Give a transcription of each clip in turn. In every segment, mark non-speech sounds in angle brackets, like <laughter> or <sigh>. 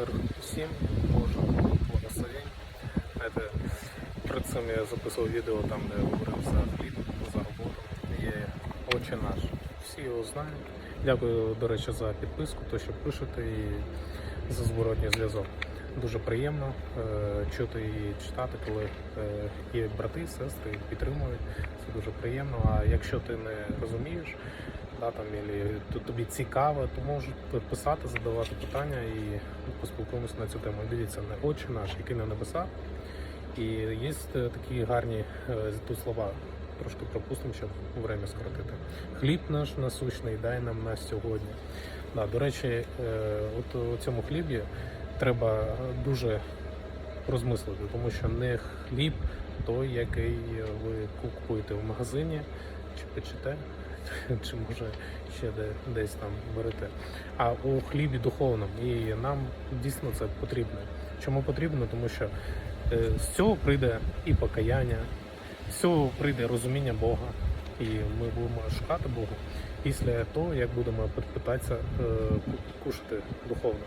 мир всім, Боже, благословень. Знаєте, перед цим я записував відео там, де говорив за хліб, за роботу. Є Отче наш. Всі його знають. Дякую, до речі, за підписку, то, що пишете і за зворотній зв'язок. Дуже приємно е, чути і читати, коли е, є брати, сестри, підтримують. Це дуже приємно. А якщо ти не розумієш, да, там, ілі, тобі цікаво, то можуть писати, задавати питання і поспілкуємося на цю тему. Дивіться, не очі наші, які на небесах. І є е, такі гарні е, тут слова. Трошки пропустимо, щоб время скоротити. Хліб наш насущний, дай нам на сьогодні. Да, до речі, е, от у цьому хлібі треба дуже розмислити, тому що не хліб той, який ви купуєте в магазині, чи печете, <laughs> чи може ще де, десь там берете. А у хлібі духовному. І нам дійсно це потрібно. Чому потрібно? Тому що е, з цього прийде і покаяння, з цього прийде розуміння Бога. І ми будемо шукати Бога після того, як будемо питатися е, кушати духовно.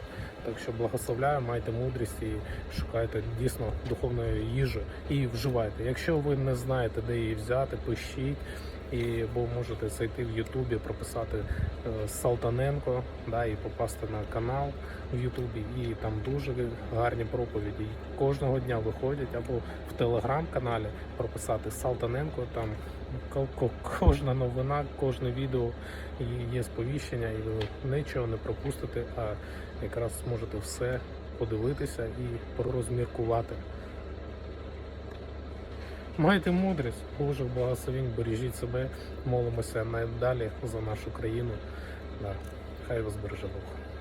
Так що благословляю, майте мудрість і шукайте дійсно духовної їжі і вживайте. Якщо ви не знаєте, де її взяти, пишіть. І бо можете зайти в Ютубі, прописати е, Салтаненко, да, і попасти на канал в Ютубі. І там дуже гарні проповіді. Кожного дня виходять або в телеграм-каналі прописати Салтаненко. Там кожна новина, кожне відео є сповіщення, і ви нічого не пропустите, а якраз зможете все подивитися і порозміркувати. Майте мудрість, Божих благословень, бережіть себе, молимося надалі за нашу країну. Хай вас береже Бог.